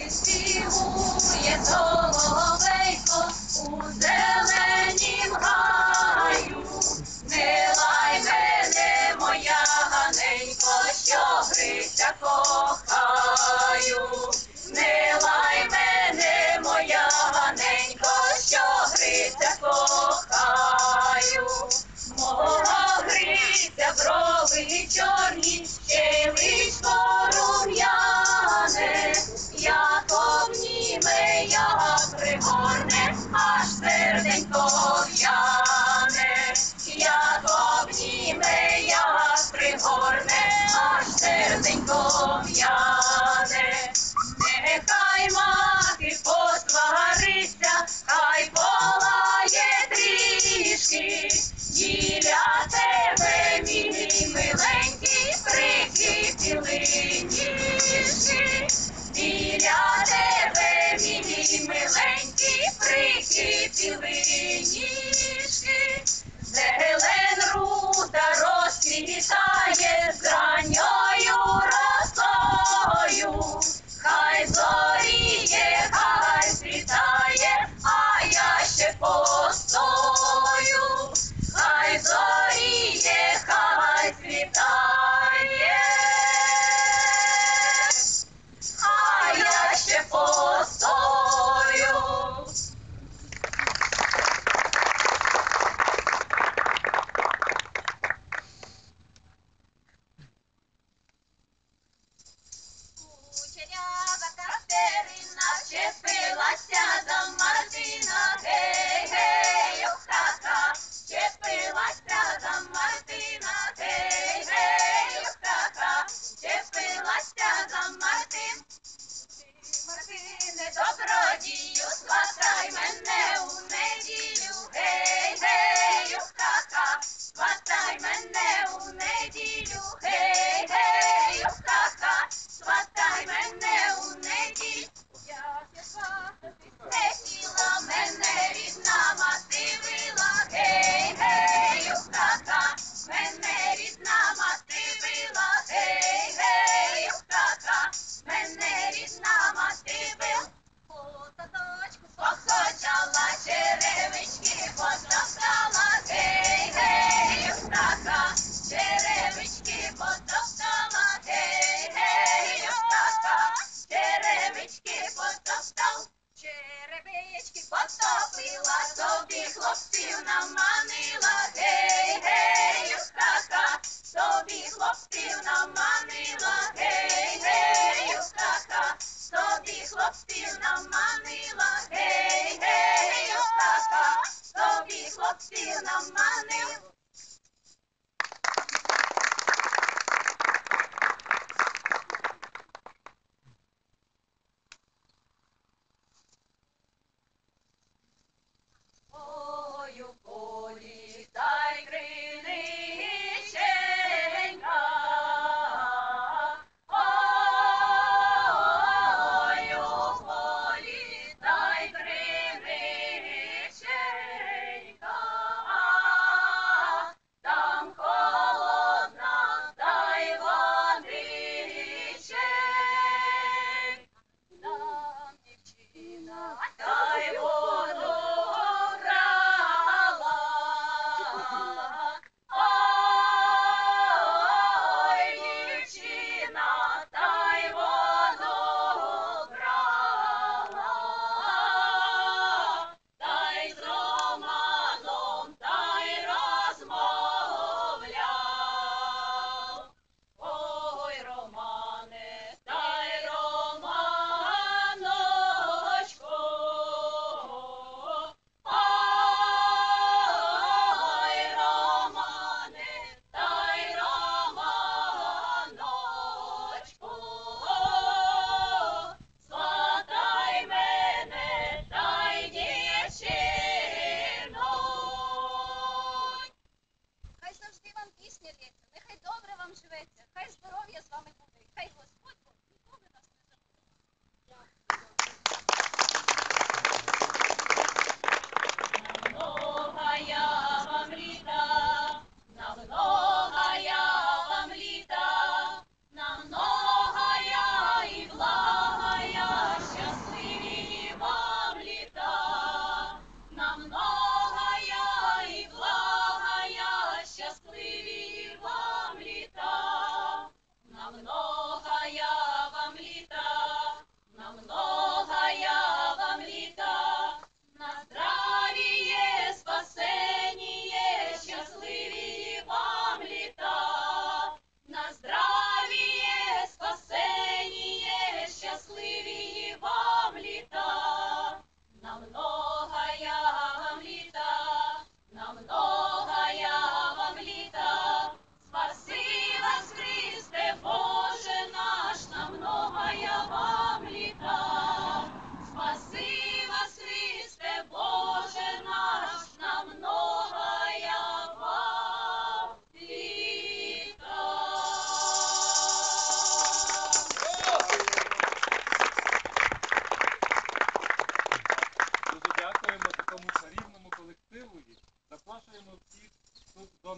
Відспівує соловейко у зеленім гаю. Не лай мене, моя ганенько, що Гриця кохаю. Не лай мене, моя ганенько, що Гриця кохаю. Мого Гриця бровича. to win you. річки потопила, собі хлопців наманила, гей, гей, юстака, собі хлопців наманила, гей, гей, юстака, собі хлопців наманила.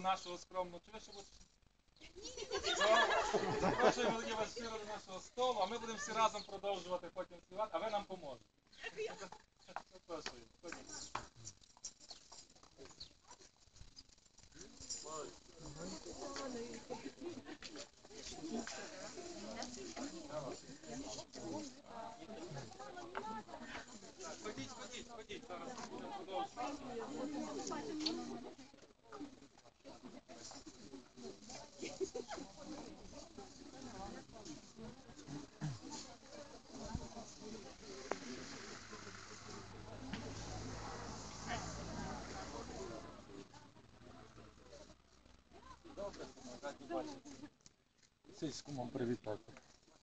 Нашого скромного. Чи ви ще будете? Ну, Запрошуємо тоді вас щиро до нашого столу, а ми будемо всі разом продовжувати потім співати, а ви нам поможете. Запрошуємо. Ходіть, ходіть, ходіть, зараз будемо продовжувати. Добре, раді бачити. Цей з кумом привітати.